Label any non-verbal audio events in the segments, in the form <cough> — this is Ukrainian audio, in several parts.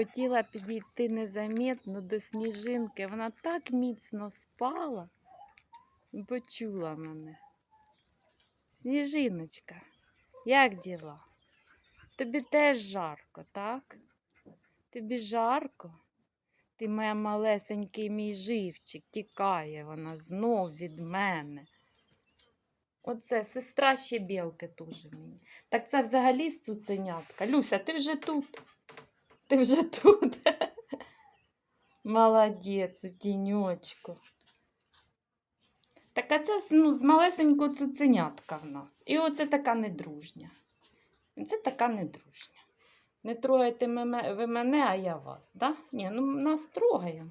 Хотіла підійти незамітно до сніжинки. Вона так міцно спала і почула мене. Сніжиночка, як діла? Тобі теж жарко, так? Тобі жарко? Ти моя малесенький мій живчик, тікає вона знов від мене. Оце сестра ще білки теж мені. Так це взагалі цуценятка. Люся, ти вже тут. Ти вже тут. <laughs> Молодець, у тіньочку. Так а це ну, з малесенького цуценятка в нас. І оце така недружня. Це така недружня. Не трогаєте мене- ви мене, а я вас, да? Ні, ну нас трогаємо.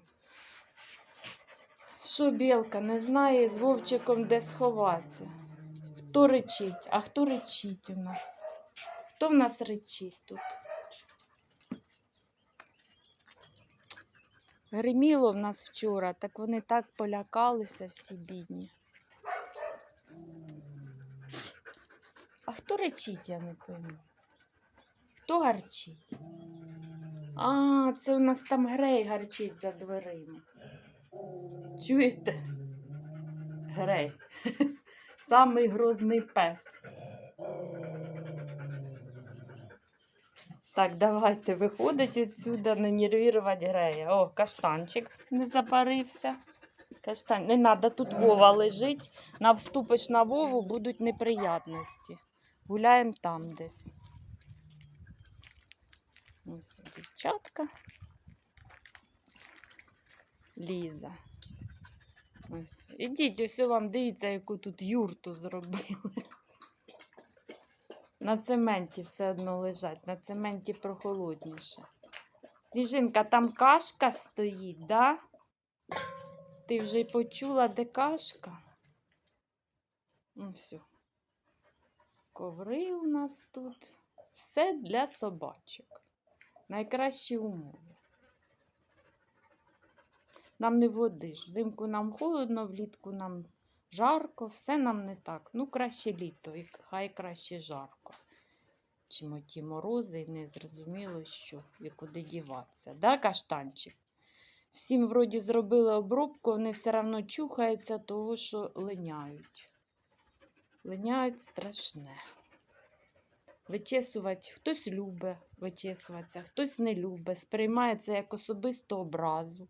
Що білка не знає з вовчиком де сховатися? Хто речить? А хто речить у нас? Хто в нас речить тут? Гриміло в нас вчора, так вони так полякалися всі бідні. А хто речить, я не пойму. Хто гарчить? А, це у нас там грей гарчить за дверима. Чуєте? Грей. <laughs> Самий грозний пес. Так, давайте виходить відсюди, не нервувати грея. О, каштанчик не запарився. Каштан... Не треба, тут Вова лежить. Навступиш на Вову, будуть неприятності. Гуляємо там десь. Ось дівчатка. Ліза. Ось. Ідіть, ось вам дивіться, яку тут юрту зробили. На цементі все одно лежать, на цементі прохолодніше. Сніжинка, там кашка стоїть, да? Ти вже й почула, де кашка? Ну, все. Коври у нас тут. Все для собачок. Найкращі умови. Нам не водиш. Взимку нам холодно, влітку нам жарко, все нам не так. Ну, краще літо, і хай краще жарко. Чим ті морози, і не зрозуміло, що і куди діватися. Да, каштанчик? Всім вроді зробили обробку, вони все одно чухаються, того що линяють. Линяють страшне. Вичесувати хтось любить вичесуватися, хтось не любить, сприймає це як особисту образу.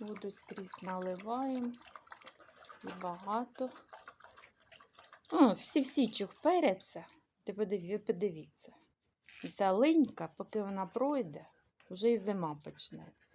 Воду скрізь наливаємо. І багато. О, всі-всі чухперяться. Ти подивіться. Ця линька, поки вона пройде, вже і зима почнеться.